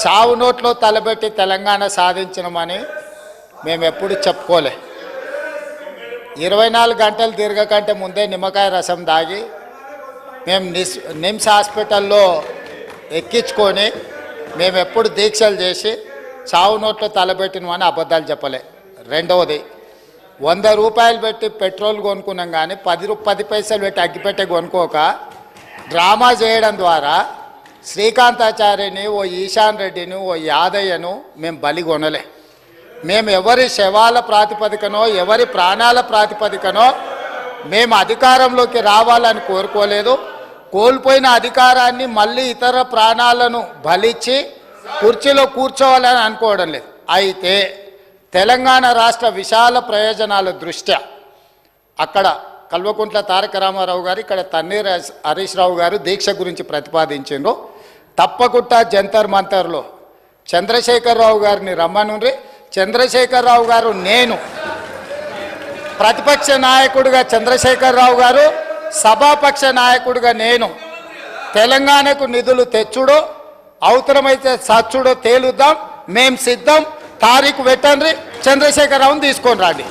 చావు నోట్లో తలబెట్టి తెలంగాణ సాధించడమని మేము ఎప్పుడు చెప్పుకోలే. ఇరవై నాలుగు గంటలు తిరగకంటే ముందే నిమ్మకాయ రసం దాగి మేము నిస్ నిమ్స్ హాస్పిటల్లో ఎక్కించుకొని మేము ఎప్పుడు దీక్షలు చేసి చావు నోట్లో తలబెట్టినమని అబద్ధాలు చెప్పలే. రెండవది వంద రూపాయలు పెట్టి పెట్రోల్ కొనుక్కున్నాం కానీ పది రూ పది పైసలు పెట్టి అగ్గిపెట్టే కొనుక్కోక డ్రామా చేయడం ద్వారా శ్రీకాంతాచార్యని ఓ ఈశాన్ రెడ్డిని ఓ యాదయ్యను మేము బలిగొనలే మేము ఎవరి శవాల ప్రాతిపదికనో ఎవరి ప్రాణాల ప్రాతిపదికనో మేము అధికారంలోకి రావాలని కోరుకోలేదు. కోల్పోయిన అధికారాన్ని మళ్ళీ ఇతర ప్రాణాలను బలిచ్చి కుర్చీలో కూర్చోవాలని అనుకోవడం లేదు. అయితే తెలంగాణ రాష్ట్ర విశాల ప్రయోజనాల దృష్ట్యా అక్కడ కల్వకుంట్ల తారక రామారావు గారు ఇక్కడ తన్నీర్ హరీష్ రావు గారు దీక్ష గురించి ప్రతిపాదించిండ్రు. తప్పకుండా జంతర్ మంతర్లో. చంద్రశేఖరరావు గారిని రమ్మనుండ్రి. చంద్రశేఖరరావు గారు నేను. ప్రతిపక్ష నాయకుడిగా చంద్రశేఖరరావు గారు సభాపక్ష నాయకుడిగా నేను. తెలంగాణకు నిధులు తెచ్చుడో అవసరమైతే సచ్చుడో తేలుద్దాం. మేం సిద్ధం. తారీఖు పెట్టండి చంద్రశేఖరరావుని తీసుకొని రండి.